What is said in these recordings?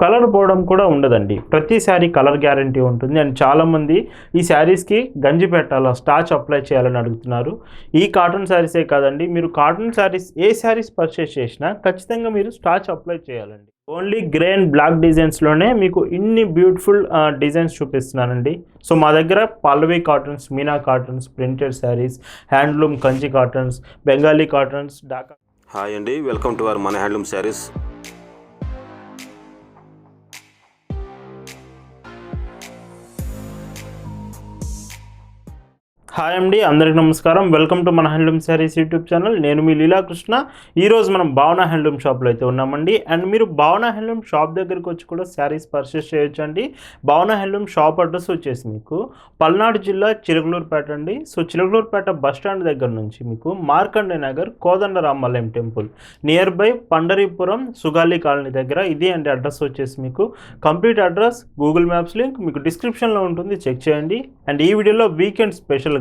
Colour పోవడం కూడా ఉండదండి. ప్రతి శారీ కలర్ గ్యారంటీ ఉంటుంది. అండ్ చాలామంది ఈ శారీస్కి గంజి పెట్టాలా స్టాచ్ అప్లై చేయాలని అడుగుతున్నారు. ఈ కాటన్ శారీసే కాదండి. మీరు కాటన్ శారీస్ ఏ శారీస్ పర్చేస్ చేసినా ఖచ్చితంగా మీరు స్టాచ్ అప్లై చేయాలండి. ఓన్లీ గ్రే అండ్ బ్లాక్ డిజైన్స్లోనే మీకు ఇన్ని బ్యూటిఫుల్ డిజైన్స్ చూపిస్తున్నానండి. సో మా దగ్గర Pallavi cottons Meena cottons printed sarees handloom Kanchi cottons Bengali cottons Dhaka hi అండి. వెల్కమ్ టు అవర్ మన హ్యాండ్లూమ్ శారీస్. హాయ్ అండి అందరికీ నమస్కారం. వెల్కమ్ టు మన హ్యాండ్లూమ్ శారీస్ యూట్యూబ్ ఛానల్ నేను మీ లీలాకృష్ణ ఈరోజు మనం భావన హ్యాండ్లూమ్ షాప్లో అయితే ఉన్నామండి. అండ్ మీరు భావన హ్యాండ్లూమ్ షాప్ దగ్గరికి వచ్చి కూడా శారీస్ పర్చేస్ చేయొచ్చు అండి భావన హ్యాండ్లూమ్ షాప్ అడ్రస్ వచ్చేసి మీకు పల్నాడు జిల్లా చిలకలూరుపేట అండి. సో చిలకలూరుపేట బస్ స్టాండ్ దగ్గర నుంచి మీకు Markande Nagar Kodandaramalayam temple near by Pandaripuram Sugali colony దగ్గర ఇది అండి అడ్రస్ వచ్చేసి మీకు. Complete address Google maps link మీకు డిస్క్రిప్షన్లో ఉంటుంది. చెక్ చేయండి. అండ్ ఈ వీడియోలో వీకెండ్ స్పెషల్గా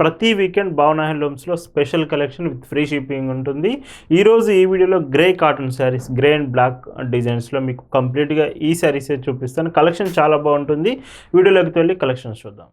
ప్రతి weekend Bhavana హ్యాండ్లూమ్స్లో special collection with free shipping ఉంటుంది. ఈరోజు ఈ వీడియోలో grey cotton sarees grey and black డిజైన్స్లో మీకు కంప్లీట్గా ఈ శారీసే చూపిస్తాను. కలెక్షన్ చాలా బాగుంటుంది. వీడియోలోకి వెళ్ళి కలెక్షన్స్ చూద్దాం.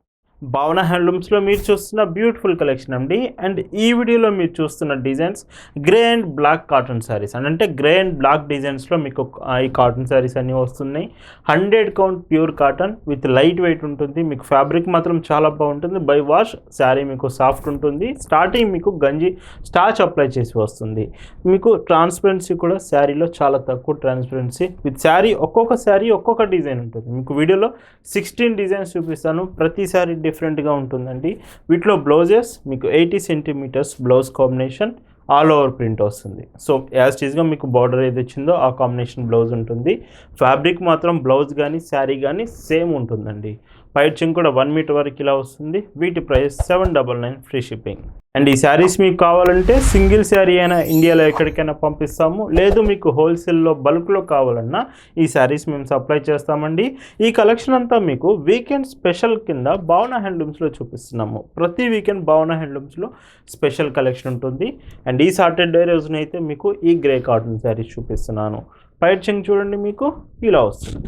భావన హ్యాండ్లూమ్స్లో మీరు చూస్తున్న బ్యూటిఫుల్ కలెక్షన్ అండి. అండ్ ఈ వీడియోలో మీరు చూస్తున్న designs grey and black cotton sarees. And అంటే గ్రే అండ్ బ్లాక్ డిజైన్స్లో మీకు ఈ కాటన్ శారీస్ అన్నీ వస్తున్నాయి. Hundred count pure cotton with light weight ఉంటుంది. మీకు ఫ్యాబ్రిక్ మాత్రం చాలా బాగుంటుంది. బై వాష్ శారీ మీకు సాఫ్ట్ ఉంటుంది. స్టార్టింగ్ మీకు గంజి స్టాచ్ అప్లై చేసి వస్తుంది. మీకు ట్రాన్స్పరెన్సీ కూడా శారీలో చాలా తక్కువ ట్రాన్స్పరెన్సీ. విత్ శారీ ఒక్కొక్క శారీ ఒక్కొక్క డిజైన్ ఉంటుంది. మీకు వీడియోలో సిక్స్టీన్ డిజైన్స్ చూపిస్తాను. ప్రతి శారీ డిఫరెంట్గా ఉంటుందండి. వీటిలో బ్లౌజెస్ మీకు eighty centimetres blouse combination all over print వస్తుంది. సో యాజ్ టీజ్గా మీకు బార్డర్ ఏది వచ్చిందో ఆ కాంబినేషన్ బ్లౌజ్ ఉంటుంది. ఫ్యాబ్రిక్ మాత్రం బ్లౌజ్ కానీ శారీ కానీ సేమ్ ఉంటుందండి. పైచింగ్ కూడా వన్ మీటర్ వరకు ఇలా వస్తుంది. వీటి price seven double nine free shipping. And ఈ శారీస్ మీకు కావాలంటే సింగిల్ శారీ అయినా ఇండియాలో ఎక్కడికైనా పంపిస్తాము. లేదు మీకు హోల్సేల్లో బల్క్లో కావాలన్నా ఈ శారీస్ మేము సప్లై చేస్తామండి. ఈ కలెక్షన్ అంతా మీకు వీకెండ్ స్పెషల్ కింద భావన హ్యాండ్లూమ్స్లో చూపిస్తున్నాము. ప్రతి వీకెండ్ భావన హ్యాండ్లూమ్స్లో స్పెషల్ కలెక్షన్ ఉంటుంది. అండ్ ఈ సాటర్డే రోజునైతే మీకు ఈ గ్రే కాటన్ శారీస్ చూపిస్తున్నాను. పైర్చింగ్ చూడండి మీకు ఇలా వస్తుంది.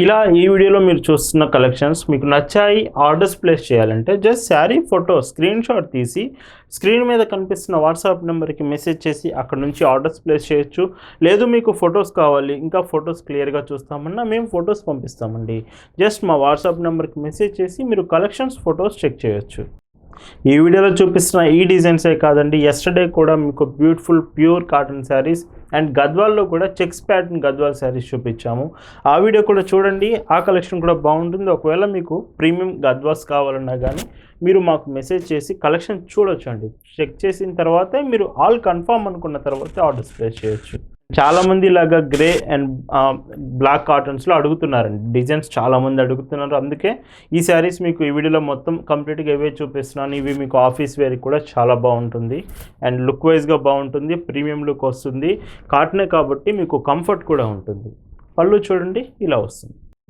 ఇలా ఈ వీడియోలో మీరు చూస్తున్న కలెక్షన్స్ మీకు నచ్చాయి ఆర్డర్స్ ప్లేస్ చేయాలంటే just sari photo screen shot తీసి స్క్రీన్ మీద కనిపిస్తున్న వాట్సాప్ నెంబర్కి మెసేజ్ చేసి అక్కడ నుంచి ఆర్డర్స్ ప్లేస్ చేయొచ్చు. లేదు మీకు ఫొటోస్ కావాలి ఇంకా ఫొటోస్ క్లియర్గా చూస్తామన్నా మేము ఫొటోస్ పంపిస్తామండి. జస్ట్ మా వాట్సాప్ నెంబర్కి మెసేజ్ చేసి మీరు కలెక్షన్స్ ఫొటోస్ చెక్ చేయొచ్చు. ఈ వీడియోలో చూపిస్తున్న ఈ డిజైన్సే కాదండి. ఎస్టర్డే కూడా మీకు beautiful pure cotton sarees and గద్వాల్లో కూడా చెక్స్ ప్యాటర్న్ గద్వాల్ శారీస్ చూపించాము. ఆ వీడియో కూడా చూడండి. ఆ కలెక్షన్ కూడా బాగుంటుంది. ఒకవేళ మీకు ప్రీమియం గద్వాస్ కావాలన్నా కానీ మీరు మాకు మెసేజ్ చేసి కలెక్షన్ చూడొచ్చు అండి చెక్ చేసిన తర్వాతే మీరు ఆల్ కన్ఫర్మ్ అనుకున్న తర్వాత ఆర్డర్స్ ప్లేస్ చేయొచ్చు. చాలామంది ఇలాగా గ్రే అండ్ బ్లాక్ కాటన్స్లో అడుగుతున్నారండి. డిజైన్స్ చాలామంది అడుగుతున్నారు. అందుకే ఈ శారీస్ మీకు ఈ వీడియోలో మొత్తం కంప్లీట్గా ఇవే చూపిస్తున్నాను. ఇవి మీకు ఆఫీస్ వేర్కి కూడా చాలా బాగుంటుంది. అండ్ లుక్ వైజ్గా బాగుంటుంది. ప్రీమియం లుక్ వస్తుంది. కాటనే కాబట్టి మీకు కంఫర్ట్ కూడా ఉంటుంది. పళ్ళు చూడండి ఇలా వస్తుంది.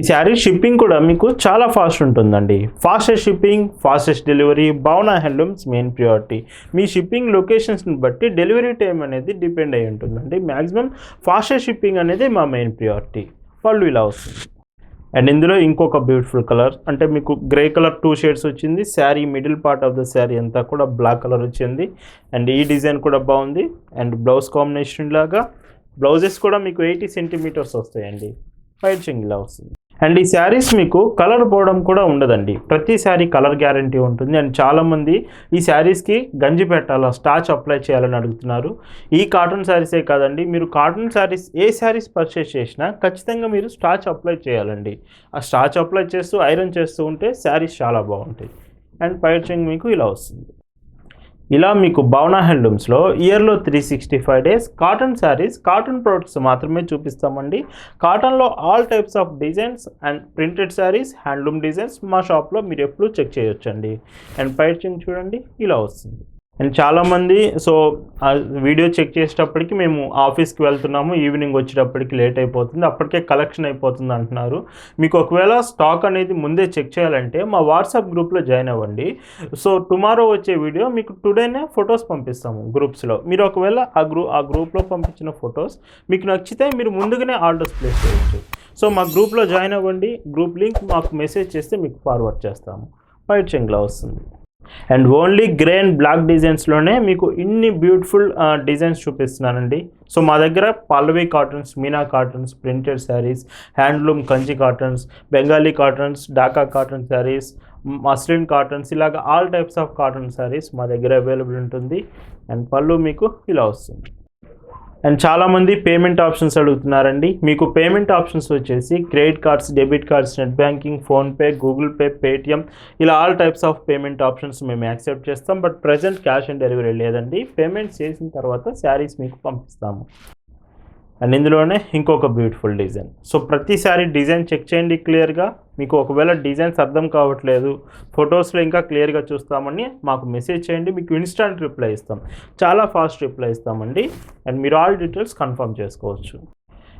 ఈ శారీ షిప్పింగ్ కూడా మీకు చాలా ఫాస్ట్ ఉంటుందండి. Fastest shipping fastest delivery Bhavana handlooms main priority మీ షిప్పింగ్ లొకేషన్స్ని బట్టి డెలివరీ టైం అనేది డిపెండ్ అయి ఉంటుందండి. మ్యాక్సిమం ఫాస్టెస్ట్ షిప్పింగ్ అనేది మా మెయిన్ ప్రియారిటీ వాళ్ళు ఇలా వస్తుంది. అండ్ ఇందులో ఇంకొక బ్యూటిఫుల్ కలర్ అంటే మీకు గ్రే కలర్ టూ షేడ్స్ వచ్చింది. Sari middle part of the sari అంతా కూడా బ్లాక్ కలర్ వచ్చింది. అండ్ ఈ డిజైన్ కూడా బాగుంది. అండ్ బ్లౌజ్ కాంబినేషన్ లాగా బ్లౌజెస్ కూడా మీకు ఎయిటీ సెంటీమీటర్స్ వస్తాయండి. ఫైర్ చింగ్ ఇలా వస్తుంది. అండ్ ఈ శారీస్ మీకు కలర్ పోవడం కూడా ఉండదండి. ప్రతి శారీ కలర్ గ్యారంటీ ఉంటుంది. అండ్ చాలామంది ఈ శారీస్కి గంజి పెట్టాలా స్టాచ్ అప్లై చేయాలని అడుగుతున్నారు. ఈ కాటన్ శారీసే కాదండి. మీరు కాటన్ శారీస్ ఏ శారీస్ పర్చేస్ చేసినా ఖచ్చితంగా మీరు స్టాచ్ అప్లై చేయాలండి. ఆ స్టాచ్ అప్లై చేస్తూ ఐరన్ చేస్తూ ఉంటే శారీస్ చాలా బాగుంటాయి. అండ్ పైచింగ్ మీకు ఇలా వస్తుంది. ఇలా మీకు భవన హ్యాండ్లూమ్స్లో ఇయర్లో three sixty five days cotton sarees cotton products మాత్రమే చూపిస్తామండి. కాటన్లో all types of designs and printed sarees handloom designs మా షాప్లో మీరు ఎప్పుడూ చెక్ చేయొచ్చండి. అండ్ పైచింగ్ చూడండి ఇలా వస్తుంది. అండ్ చాలామంది సో ఆ వీడియో చెక్ చేసేటప్పటికి మేము ఆఫీస్కి వెళ్తున్నాము ఈవినింగ్ వచ్చేటప్పటికి లేట్ అయిపోతుంది అప్పటికే కలెక్షన్ అయిపోతుంది అంటున్నారు. మీకు ఒకవేళ స్టాక్ అనేది ముందే చెక్ చేయాలంటే మా వాట్సాప్ గ్రూప్లో జాయిన్ అవ్వండి. సో టుమారో వచ్చే వీడియో మీకు టుడేనే ఫొటోస్ పంపిస్తాము గ్రూప్స్లో. మీరు ఒకవేళ ఆ గ్రూ ఆ గ్రూప్లో పంపించిన ఫొటోస్ మీకు నచ్చితే మీరు ముందుగానే ఆర్డర్స్ ప్లేస్ చేయొచ్చు. సో మా గ్రూప్లో జాయిన్ అవ్వండి గ్రూప్ లింక్ మాకు మెసేజ్ చేస్తే మీకు ఫార్వర్డ్ చేస్తాము. పైట్ చెంగ్లా వస్తుంది. And only grey and black డిజైన్స్లోనే మీకు ఇన్ని బ్యూటిఫుల్ డిజైన్స్ చూపిస్తున్నానండి. సో మా దగ్గర Pallavi cottons Meena cottons printed sarees handloom Kanchi cottons Bengali cottons Dhaka cotton sarees muslin cottons ఇలాగ all types of cotton sarees మా దగ్గర అవైలబుల్ ఉంటుంది. అండ్ పళ్ళు మీకు ఇలా వస్తుంది. అండ్ చాలామంది పేమెంట్ ఆప్షన్స్ అడుగుతున్నారండి. మీకు పేమెంట్ ఆప్షన్స్ వచ్చేసి credit cards debit cards net banking PhonePe Google Pay Paytm ఇలా all types of payment options మేము యాక్సెప్ట్ చేస్తాం. But present cash on delivery లేదండి. పేమెంట్ చేసిన తర్వాత శారీస్ మీకు పంపిస్తాము. అండ్ ఇందులోనే ఇంకొక బ్యూటిఫుల్ డిజైన్ సో ప్రతిసారి డిజైన్ చెక్ చేయండి క్లియర్గా మీకు ఒకవేళ డిజైన్స్ అర్థం కావట్లేదు ఫొటోస్లో ఇంకా క్లియర్గా చూస్తామని మాకు మెసేజ్ చేయండి మీకు ఇన్స్టాంట్ రిప్లై ఇస్తాం. చాలా ఫాస్ట్ రిప్లై ఇస్తామండి. అండ్ మీరు ఆల్ డీటెయిల్స్ కన్ఫర్మ్ చేసుకోవచ్చు.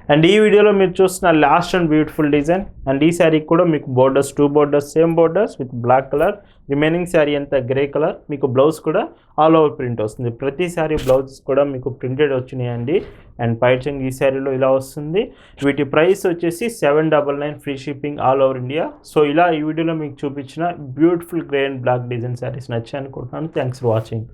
అండ్ ఈ వీడియోలో మీరు చూస్తున్న last and beautiful design and ఈ శారీకి కూడా మీకు borders two borders same borders with black colour remaining saree అంతా గ్రే కలర్ మీకు బ్లౌజ్ కూడా ఆల్ ఓవర్ ప్రింట్ వస్తుంది. ప్రతి శారీ బ్లౌజెస్ కూడా మీకు ప్రింటెడ్ వచ్చినాయండి. అండ్ పైచింగ్ ఈ శారీలో ఇలా వస్తుంది. వీటి ప్రైస్ వచ్చేసి seven double nine free shipping all over India so ఇలా ఈ వీడియోలో మీకు చూపించిన beautiful grey and black design sarees నచ్చాయి అనుకుంటున్నాను థ్యాంక్స్ ఫర్ వాచింగ్